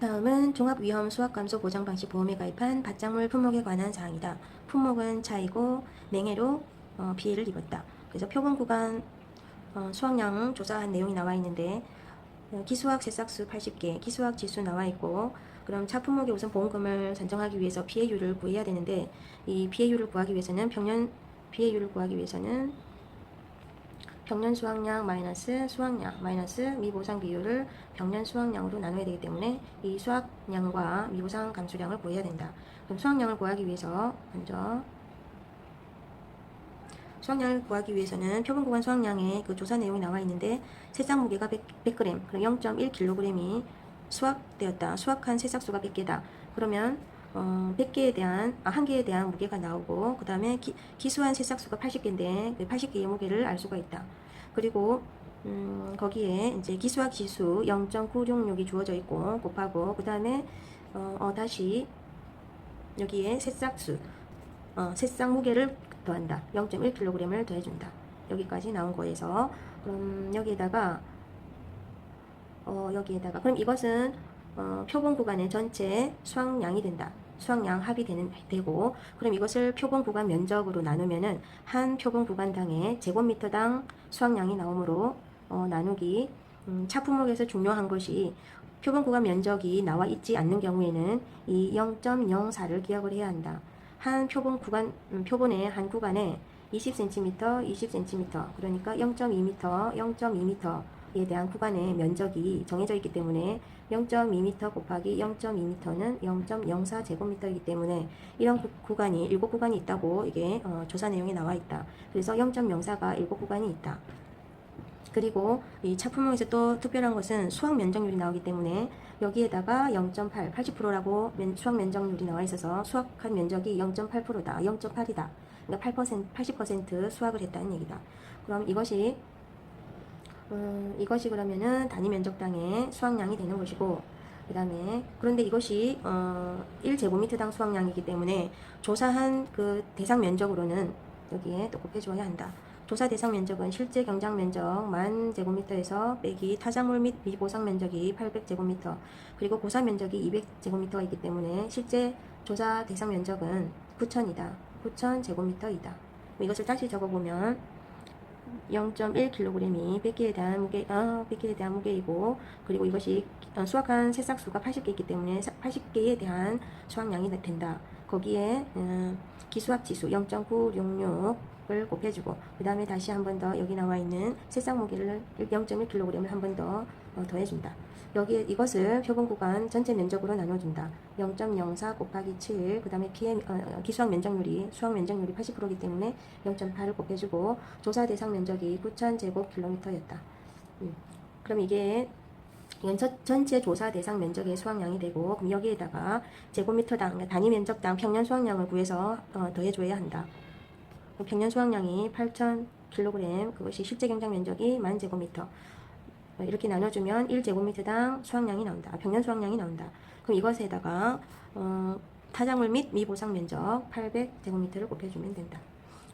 다음은 종합위험 수학감소 보장 방식 보험에 가입한 밭작물 품목에 관한 사항이다. 품목은 차이고 냉해로 어, 피해를 입었다. 그래서 표본 구간 어, 수확량 조사한 내용이 나와 있는데 어, 기수학 새싹수 80개, 기수학 지수 나와 있고 그럼 차 품목의 우선 보험금을 산정하기 위해서 피해율을 구해야 되는데 이 피해율을 구하기 위해서는 평년 피해율을 구하기 위해서는 평년 수확량 마이너스 수확량 마이너스 미보상 비율을 평년 수확량으로 나눠야 되기 때문에 이 수확량과 미보상 감수량을 구해야 된다. 그럼 수확량을 구하기 위해서 먼저 수확량을 구하기 위해서는 표본 구간 수확량에 그 조사 내용이 나와 있는데 새싹 무게가 100, 100g, 그럼 0.1kg이 수확되었다. 수확한 새싹수가 100개다. 그러면 어, 100개에 대한 아, 한 개에 대한 무게가 나오고 그 다음에 기수한 새싹수가 80개인데 그 80개의 무게를 알 수가 있다. 그리고 음, 거기에 이제 기수학 지수 0.966이 주어져 있고 곱하고 그 다음에 어, 어, 다시 여기에 새싹수 어, 새싹 무게를 더한다. 0.1kg을 더해준다. 여기까지 나온 거에서 그럼 여기에다가 어, 여기에다가 그럼 이것은 어, 표본 구간의 전체 수확량이 된다. 수확량 합이 되는 되고 그럼 이것을 표본 구간 면적으로 나누면은 한 표본 구간당의 제곱미터당 수확량이 나오므로 어, 나누기 음, 차 품목에서 중요한 것이 표본 구간 면적이 나와 있지 않는 경우에는 이 0.04를 기억을 해야 한다. 한 표본 구간 음, 표본의 한 구간에 20cm, 20cm 그러니까 0.2m, 0.2m 에 대한 구간의 면적이 정해져 있기 때문에 0.2m 곱하기 0.2m는 0.04 제곱미터이기 때문에 이런 구, 간이 일곱 구간이 있다고 이게 어, 조사 내용에 나와 있다. 그래서 0.04가 일곱 구간이 있다. 그리고 이 차품목에서 또 특별한 것은 수확 면적률이 나오기 때문에 여기에다가 0.8, 80%라고 면, 수확 면적률이 나와 있어서 수확한 면적이 0.8%다, 0.8이다. 그러니까 8%, 80% 수확을 했다는 얘기다. 그럼 이것이 음, 이것이 그러면은 단위 면적당의 수확량이 되는 것이고 그 다음에 그런데 이것이 어, 1제곱미터당 수확량이기 때문에 조사한 그 대상 면적으로는 여기에 또 곱해줘야 한다. 조사 대상 면적은 실제 경작 면적 만 제곱미터에서 빼기 타작물 및 미보상 면적이 800제곱미터 그리고 고사 면적이 200제곱미터이기 때문에 실제 조사 대상 면적은 9천이다. 9천 제곱미터이다. 이것을 다시 적어보면 0.1kg이 100개에 대한 무게, 어, 100개에 대한 무게이고, 그리고 이것이 어, 수확한 새싹수가 80개이기 때문에 80개에 대한 수확량이 된다. 거기에 음, 기수합 지수 0.966 을 곱해주고, 그 다음에 다시 한 번 더 여기 나와 있는 새싹 무게를 0.1kg을 한 번더 어, 더해준다. 여기에 이것을 표본 구간 전체 면적으로 나눠준다. 0.04 곱하기 7, 그 다음에 피해 어, 기수학 면적률이 수학 면적률이 80%이기 때문에 0.8을 곱해주고 조사 대상 면적이 9,000제곱킬로미터였다. 음. 그럼 이게 이건 저, 전체 조사 대상 면적의 수확량이 되고 그럼 여기에다가 제곱미터당 단위 면적당 평년 수확량을 구해서 어, 더해줘야 한다. 평년 수확량이 8,000kg 그것이 실제 경작 면적이 만 제곱미터. 이렇게 나눠주면 1제곱미터당 수확량이 나온다. 평년 수확량이 나온다. 그럼 이것에다가 어, 타작물 및 미보상 면적 800제곱미터를 곱해주면 된다.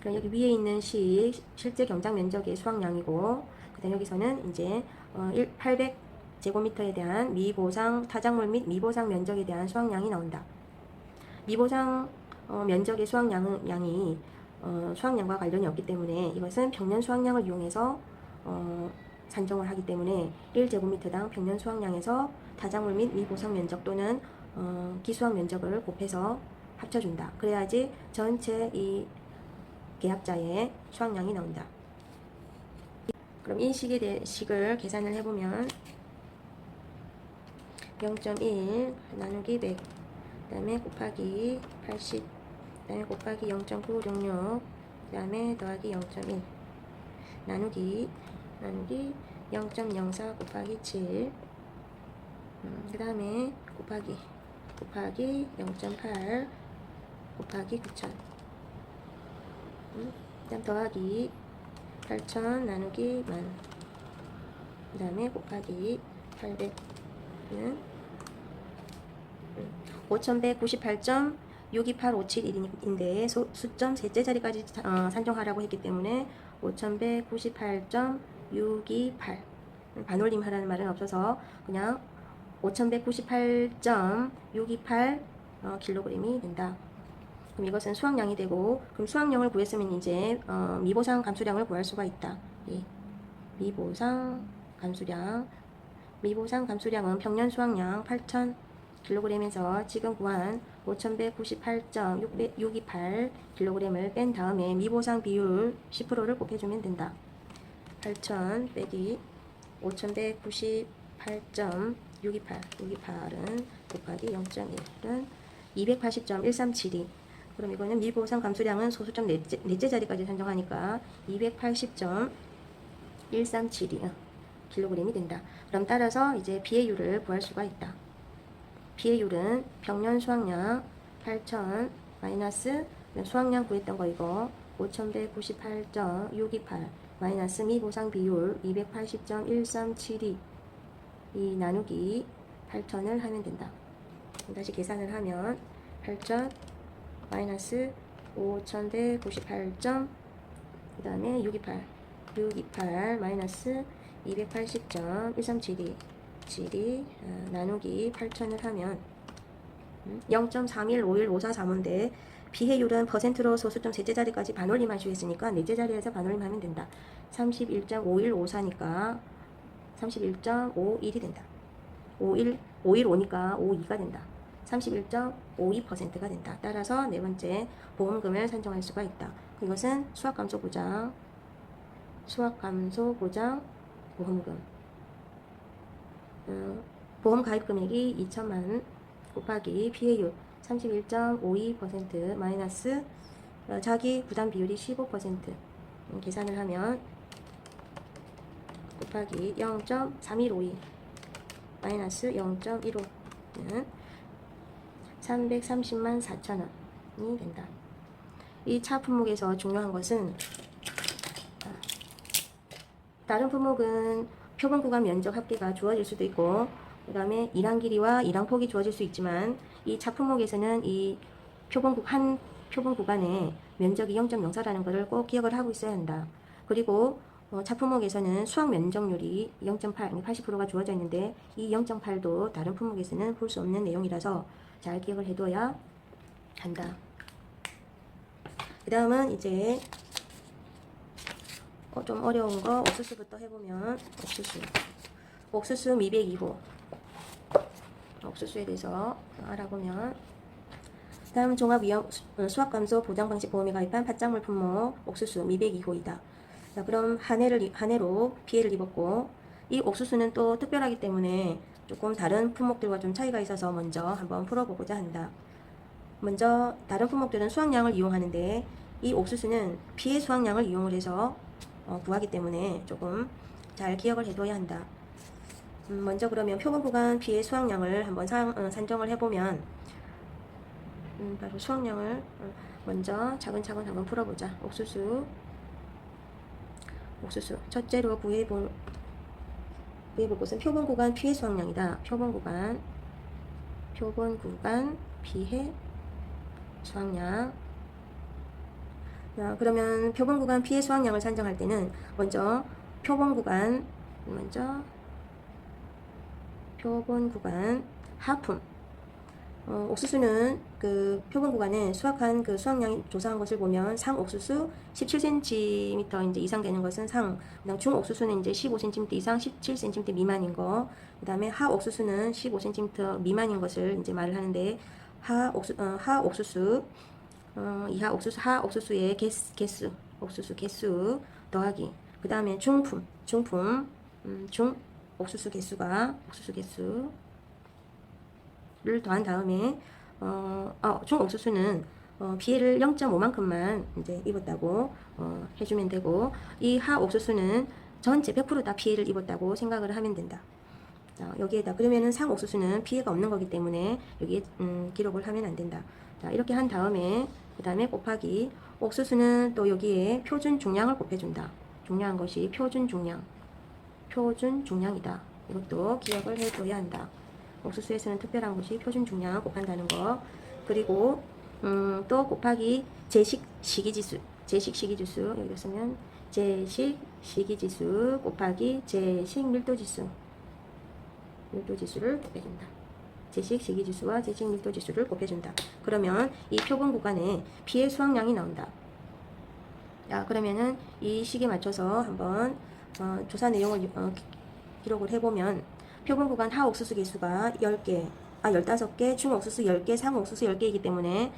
그럼 여기 위에 있는 시 실제 경작 면적의 수확량이고 그다음 여기서는 이제 어, 800 제곱미터에 대한 미보상 타작물 및 미보상 면적에 대한 수확량이 나온다. 미보상 어, 면적의 수확량은 양이 어, 수확량과 관련이 없기 때문에 이것은 평년 수확량을 이용해서 어, 산정을 하기 때문에 1제곱미터당 평년 수확량에서 다작물 및 미보상 면적 또는 어, 기수학 면적을 곱해서 합쳐준다. 그래야지 전체 이 계약자의 수확량이 나온다. 그럼 이 식에 대해 식을 계산을 해보면 0.1 나누기 100 그다음에 곱하기 80 그다음에 곱하기 0.966 그 다음에 더하기 0.1 나누기 나누기 0.04 곱하기 7. 음, 그 다음에 곱하기 곱하기 0.8 곱하기 9천. 음, 그다음 더하기 8천 나누기 만. 그 다음에 곱하기 800은 음, 5198점 628571인데 수점 셋째 자리까지 어, 산정하라고 했기 때문에 5198점 628 반올림 하라는 말은 없어서 그냥 5198.628 어, 킬로그램이 된다. 그럼 이것은 수확량이 되고 그럼 수확량을 구했으면 이제 어, 미보상 감수량을 구할 수가 있다. 예. 미보상 감수량 미보상 감수량은 평년 수확량 8,000 킬로그램에서 지금 구한 5198.628 킬로그램을 뺀 다음에 미보상 비율 10%를 곱해주면 된다. 8,000 빼기 5198.628 628은 곱하기 0.1은 280.1372 그럼 이거는 미보상 감수량은 소수점 넷째, 넷째 자리까지 산정하니까 280.1372 킬로그램이 된다. 그럼 따라서 이제 비해율을 구할 수가 있다. 비해율은 평년 수확량 8,000 마이너스 수확량 구했던 거 이거 5198.628 마이너스 미보상 비율 280.1372 이 나누기 8,000을 하면 된다. 다시 계산을 하면 8,000 마이너스 5,198점 그 다음에 628 628 마이너스 280.1372 7이 어, 나누기 8,000을 하면 0.31515435인데 비해율은 퍼센트로 소수점 셋째 자리까지 반올림 할 수 있으니까 넷째 자리에서 반올림 하면 된다. 31.5154니까 31.51이 된다. 51, 515니까 52가 된다. 31.52%가 된다. 따라서 네 번째 보험금을 산정할 수가 있다. 이것은 수학감소 보장, 수학감소 보장 보험금. 어, 보험 가입 금액이 2천만 원 곱하기 피해율 31.52% 마이너스 어, 자기 부담 비율이 15% 음, 계산을 하면 곱하기 0.3152 마이너스 0.15는 330만 4천 원이 된다. 이 차 품목에서 중요한 것은 아, 다른 품목은 표본 구간 면적 합계가 주어질 수도 있고 그 다음에 일항 길이와 일항 폭이 주어질 수 있지만 이차 품목에서는 이 표본 구, 한 표본 구간의 면적이 0.04라는 것을 꼭 기억을 하고 있어야 한다. 그리고 어, 차품목에서는 수학 면적률이 0.8, 80%가 주어져 있는데 이 0.8도 다른 품목에서는 볼 수 없는 내용이라서 잘 기억을 해둬야 한다. 그 다음은 이제 어, 좀 어려운 거 옥수수부터 해보면 옥수수 옥수수 미백 2호 옥수수에 대해서 알아보면 다음 종합 위험 어, 수학 감소 보장 방식 보험에 가입한 팥작물 품목 옥수수 미백 2호이다. 자, 그럼 한 해를 한 해로 피해를 입었고 이 옥수수는 또 특별하기 때문에 조금 다른 품목들과 좀 차이가 있어서 먼저 한번 풀어보고자 한다. 먼저 다른 품목들은 수확량을 이용하는데 이 옥수수는 피해 수확량을 이용을 해서 어, 구하기 때문에 조금 잘 기억을 해둬야 한다. 음, 먼저 그러면 표본 구간 피해 수확량을 한번 상, 어, 산정을 해보면 음, 바로 수확량을 어, 먼저 차근차근 한번 풀어보자. 옥수수 옥수수 첫째로 구해볼 구해볼 것은 표본 구간 피해 수확량이다. 표본 구간 표본 구간 피해 수확량 자, 그러면 표본 구간 피해 수확량을 산정할 때는 먼저 표본 구간 먼저 표본 구간 하품. 어, 옥수수는 그 표본 구간에 수확한 그 수확량이 조사한 것을 보면 상 옥수수 17cm 이제 이상 되는 것은 상, 그다음 중 옥수수는 이제 15cm 이상 17cm 미만인 거, 그다음에 하 옥수수는 15cm 미만인 것을 이제 말을 하는데 하 옥수 어, 하 옥수수 어, 이하 옥수수 하 옥수수의 개수, 개수 옥수수 개수 더하기 그 다음에 중품 중품 음, 중 옥수수 개수가 옥수수 개수 를 더한 다음에 어, 어, 중 옥수수는 어, 피해를 0.5만큼만 이제 입었다고 어, 해주면 되고 이 하 옥수수는 전체 100%다 피해를 입었다고 생각을 하면 된다. 자, 여기에다 그러면은 상 옥수수는 피해가 없는 거기 때문에 여기에 음, 기록을 하면 안 된다. 자, 이렇게 한 다음에 그 다음에 곱하기 옥수수는 또 여기에 표준 중량을 곱해준다. 중요한 것이 표준 중량. 표준 중량이다. 이것도 기억을 해둬야 한다. 옥수수에서는 특별한 것이 표준 중량 곱한다는 거. 그리고 음, 또 곱하기 제식 시기지수. 제식 시기지수 여기다 쓰면 제식 시기지수 곱하기 제식 밀도지수. 밀도 지수를 곱해준다. 제식 시기 지수와 제식 밀도 지수를 곱해준다. 그러면 이 표본 구간에 피해 수확량이 나온다. 자, 그러면은 이 식에 맞춰서 한번 어, 조사 내용을 어, 기- 기록을 해보면 표본 구간 하 옥수수 개수가 10개, 아 15개, 중 옥수수 10개, 상 옥수수 10개이기 때문에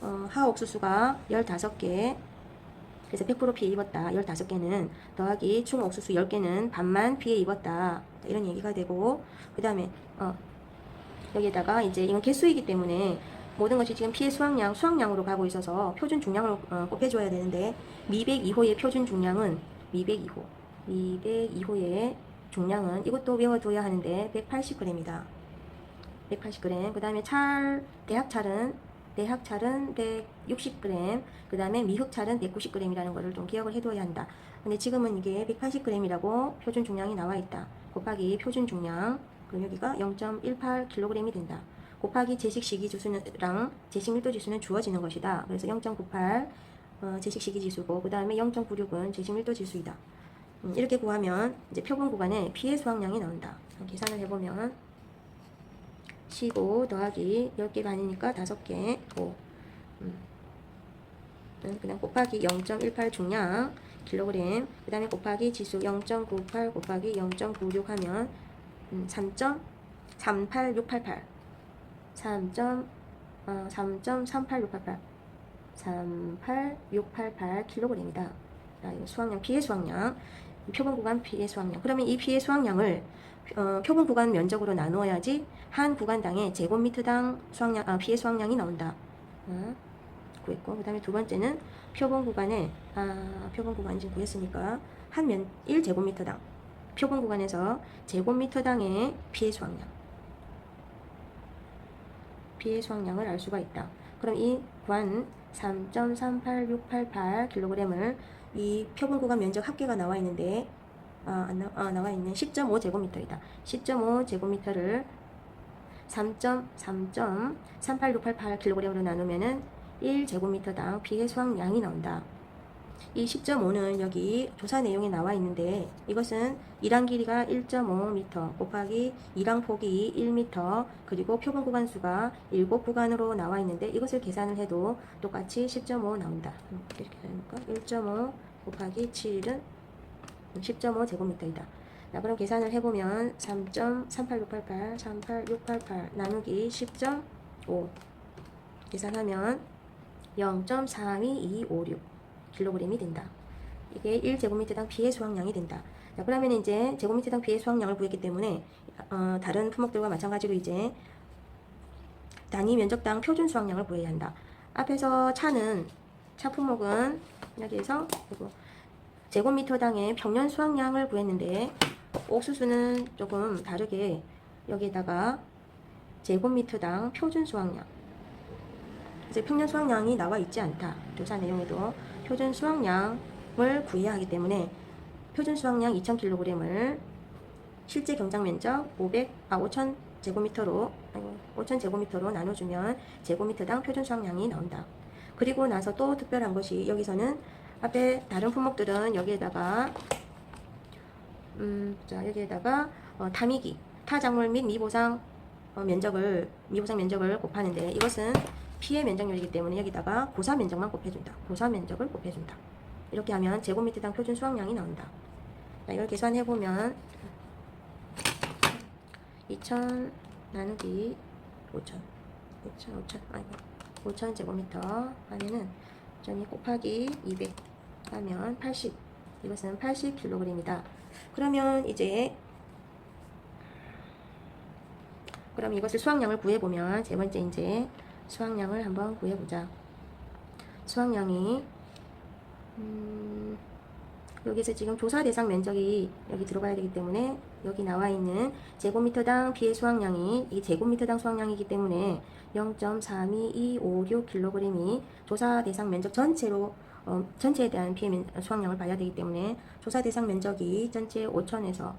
어, 하 옥수수가 15개, 그래서 100% 피해 입었다. 15개는 더하기 중 옥수수 10개는 반만 피해 입었다. 이런 얘기가 되고 그 다음에 어, 여기에다가 이제 이건 개수이기 때문에 모든 것이 지금 피해 수확량, 수확량으로 가고 있어서 표준 중량으로 어, 곱해줘야 되는데 미백 2호의 표준 중량은 미백 2호, 미백 2호의 중량은 이것도 외워둬야 하는데 180g이다. 180g. 그 다음에 찰, 대학찰은 대학찰은 160g. 그 다음에 미흑찰은 190g이라는 것을 좀 기억을 해둬야 한다. 근데 지금은 이게 180g이라고 표준 중량이 나와 있다. 곱하기 표준 중량. 여기가 0.18kg이 된다. 곱하기 제식 시기 지수랑 제식 밀도 지수는 주어지는 것이다. 그래서 0.98 어, 제식 시기 지수고 그 다음에 0.96은 제식 밀도 지수이다. 음, 이렇게 구하면 이제 표본 구간에 피해 수확량이 나온다. 계산을 해보면 15 더하기 10개가 아니니까 5개 5 음. 음, 그다음 곱하기 0.18 중량 킬로그램 그 다음에 곱하기 지수 0.98 곱하기 0.96 하면 음, 3.38688 3. 어, 3.38688 38688 킬로그램이다. 자, 이거 수확량 피해 수확량 표본 구간 피해 수확량. 그러면 이 피해 수확량을 어, 표본 구간 면적으로 나누어야지 한 구간당의 제곱미터당 수확량, 아, 피해 수확량이 나온다. 어, 구했고, 그 다음에 두 번째는 표본 구간에, 아, 표본 구간 지금 구했으니까 한 면, 1제곱미터당 표본 구간에서 제곱미터당의 피해 수확량. 피해 수확량을 알 수가 있다. 그럼 이 구간 3.38688kg을 이 표본 구간 면적 합계가 나와 있는데 아, 안 나, 아, 나와 있는 10.5 제곱미터이다. 10.5 제곱미터를 3.3.38688kg으로 나누면은 1제곱미터당 피해 수확량이 나온다. 이 10.5는 여기 조사 내용에 나와 있는데 이것은 이랑 길이가 1.5m 곱하기 이랑 폭이 1m 그리고 표본 구간 수가 7구간으로 나와 있는데 이것을 계산을 해도 똑같이 10.5 나온다. 음, 이렇게 되니까 1.5 곱하기 7은 10.5 제곱미터이다. 자, 그럼 계산을 해보면 3.38688 38688 나누기 10.5 계산하면 0.32256 킬로그램이 된다. 이게 1제곱미터당 피해 수확량이 된다. 자, 그러면 이제 제곱미터당 피해 수확량을 구했기 때문에 어, 다른 품목들과 마찬가지로 이제 단위 면적당 표준 수확량을 구해야 한다. 앞에서 차는 차 품목은 여기에서 제곱미터당의 평년 수확량을 구했는데 옥수수는 조금 다르게 여기에다가 제곱미터당 표준 수확량 이제 평년 수확량이 나와 있지 않다. 조사 내용에도 표준 수확량을 구해야 하기 때문에 표준 수확량 2,000kg을 실제 경작 면적 500, 아 5,000 제곱미터로, 아이고, 5,000 제곱미터로 나눠주면 제곱미터당 표준 수확량이 나온다. 그리고 나서 또 특별한 것이 여기서는 앞에 다른 품목들은 여기에다가 음, 자 여기에다가 어, 타미기, 타작물 및 미보상 어, 면적을 미보상 면적을 곱하는데 이것은 피해 면적률이기 때문에 여기다가 고사 면적만 곱해준다. 고사 면적을 곱해준다. 이렇게 하면 제곱미터당 표준 수확량이 나온다. 자, 이걸 계산해 보면 2,000 나누기 5,000, 5,000, 5,000, 아이고 5,000 제곱미터 하면은 전이 곱하기 200 하면 80. 이것은 80kg이다. 그러면 이제 그럼 이것을 수확량을 구해보면 세 번째 이제 수확량을 한번 구해보자. 수확량이 음, 여기서 지금 조사 대상 면적이 여기 들어가야 되기 때문에 여기 나와 있는 제곱미터당 피해 수확량이 이 제곱미터당 수확량이기 때문에 0.32256kg이 조사 대상 면적 전체로 어, 전체에 대한 피해 면, 수확량을 봐야 되기 때문에 조사 대상 면적이 전체 5천에서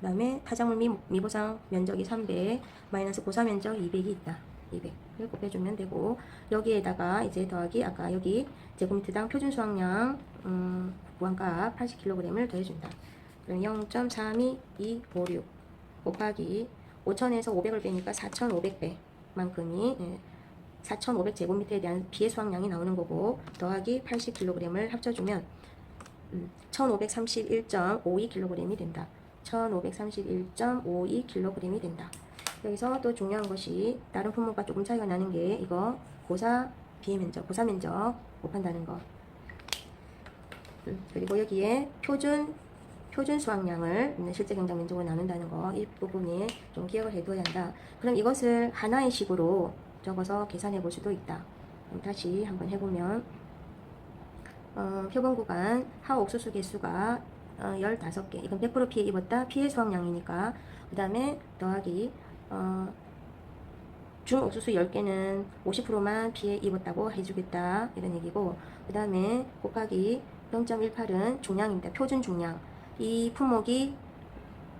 그 다음에 타작물 미, 미보상 면적이 300 마이너스 고사 면적 200이 있다. 200을 곱해주면 되고 여기에다가 이제 더하기 아까 여기 제곱미터당 표준 수확량 음, 구간값 80kg을 더해준다. 그럼 0.32256 곱하기 5천에서 500을 빼니까 4,500배 만큼이 예, 4,500 제곱미터에 대한 비의 수확량이 나오는 거고 더하기 80kg을 합쳐주면 음, 1,531.52kg이 된다. 1,531.52kg이 된다. 여기서 또 중요한 것이 다른 품목과 조금 차이가 나는 게 이거 고사 비의 면적, 고사 면적 곱한다는 거. 음, 그리고 여기에 표준 표준 수확량을 실제 경장 면적으로 나눈다는 거 이 부분에 좀 기억을 해둬야 한다. 그럼 이것을 하나의 식으로 적어서 계산해 볼 수도 있다. 그럼 다시 한번 해보면 어, 표본 구간 하옥 수수 개수가 어, 15개 이건 100% 피해 입었다 피해 수확량이니까 그 다음에 더하기 어, 중 옥수수 10개는 50%만 피해 입었다고 해주겠다 이런 얘기고 그 다음에 곱하기 0.18은 중량입니다 표준 중량 이 품목이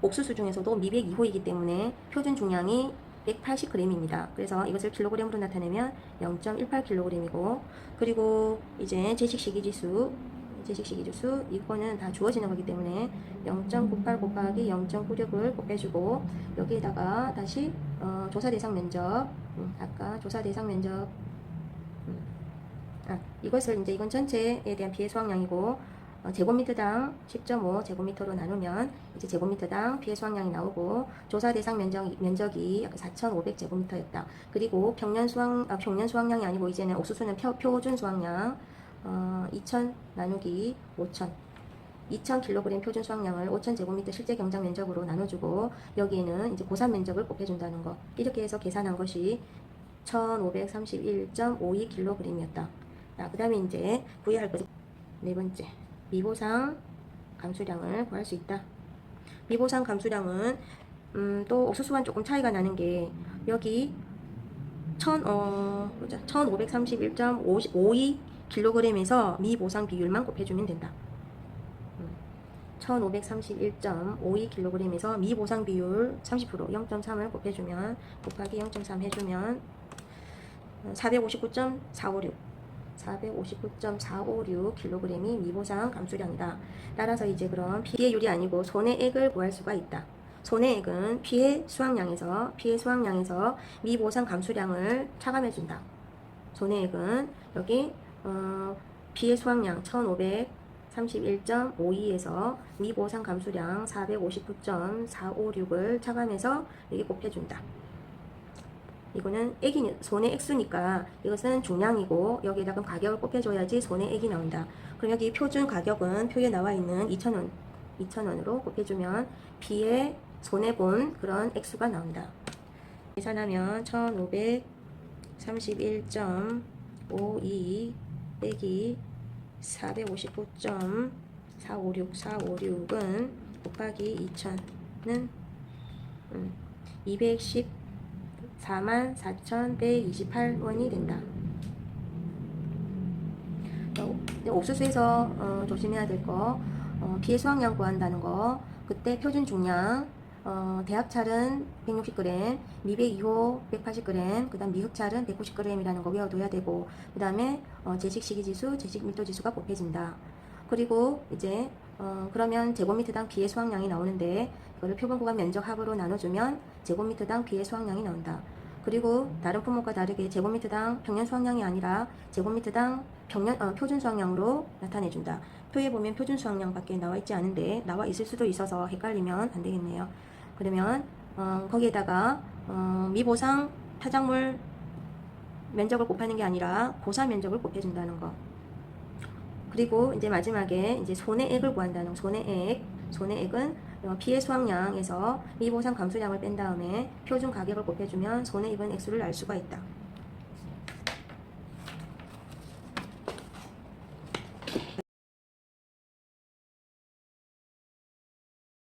옥수수 중에서도 미백 2호이기 때문에 표준 중량이 180g입니다. 그래서 이것을 킬로그램으로 나타내면 0.18kg이고 그리고 이제 제식시기지수 제식시기지수 이거는 다 주어지는 거기 때문에 0.98 곱하기 0.96을 곱해주고 여기에다가 다시 어, 조사 대상 면적 음, 아까 조사 대상 면적 음, 아, 이것을 이제 이건 전체에 대한 피해 수확량이고 어, 제곱미터당 10.5 제곱미터로 나누면 이제 제곱미터당 피해 수확량이 나오고 조사 대상 면적, 면적이 약4,500 제곱미터였다. 그리고 평년 수확 아, 평년 수확량이 아니고 이제는 옥수수는 표, 표준 수확량 어, 2,000 나누기 5,000 2,000kg 표준 수확량을 5,000 제곱미터 실제 경장 면적으로 나눠주고 여기에는 이제 고산 면적을 곱해준다는 거 이렇게 해서 계산한 것이 1,531.52kg이었다. 그 다음에 이제 구해할 것이 네 번째 미보상 감수량을 구할 수 있다. 미보상 감수량은 음, 또 옥수수와는 조금 차이가 나는 게 여기 1 어, 1531.52kg에서 미보상 비율만 곱해주면 된다. 1531.52kg에서 미보상 비율 30% 0.3을 곱해주면 곱하기 0.3 해주면 459.456 459.456kg이 미보상 감수량이다. 따라서 이제 그럼 피해율이 아니고 손해액을 구할 수가 있다. 손해액은 피해 수확량에서 피해 수확량에서 미보상 감수량을 차감해 준다. 손해액은 여기 어, 피해 수확량 1,531.52에서 미보상 감수량 459.456을 차감해서 여기 곱해준다. 이거는 액이 손의 액수니까 이것은 중량이고 여기에다가 가격을 곱해줘야지 손의 액이 나온다. 그럼 여기 표준 가격은 표에 나와 있는 2,000원, 2,000원으로 곱해주면 B의 손해본 그런 액수가 나온다. 계산하면 1,531.52 빼기 459.456456은 곱하기 2,000은 음, 210 44,128원이 된다. 어, 옥수수에서 어, 조심해야 될 거, 어, 피해 수확량 구한다는 거, 그때 표준 중량, 어, 대합찰은 160g, 미백 2호 180g, 그 다음 미흑찰은 190g이라는 거 외워둬야 되고, 그 다음에 어, 제식 시기지수, 제식 밀도지수가 곱해진다. 그리고 이제 어, 그러면 제곱미터당 비의 수확량이 나오는데 이거를 표본 구간 면적 합으로 나눠주면 제곱미터당 비의 수확량이 나온다. 그리고 다른 품목과 다르게 제곱미터당 평년 수확량이 아니라 제곱미터당 평년 어, 표준 수확량으로 나타내준다. 표에 보면 표준 수확량밖에 나와 있지 않은데 나와 있을 수도 있어서 헷갈리면 안 되겠네요. 그러면 어, 거기에다가 어, 미보상 타작물 면적을 곱하는 게 아니라 고사 면적을 곱해준다는 거. 그리고 이제 마지막에 이제 손해액을 구한다는 손해액. 손해액은 피해 수확량에서 미보상 감수량을 뺀 다음에 표준 가격을 곱해주면 손해입은 액수를 알 수가 있다.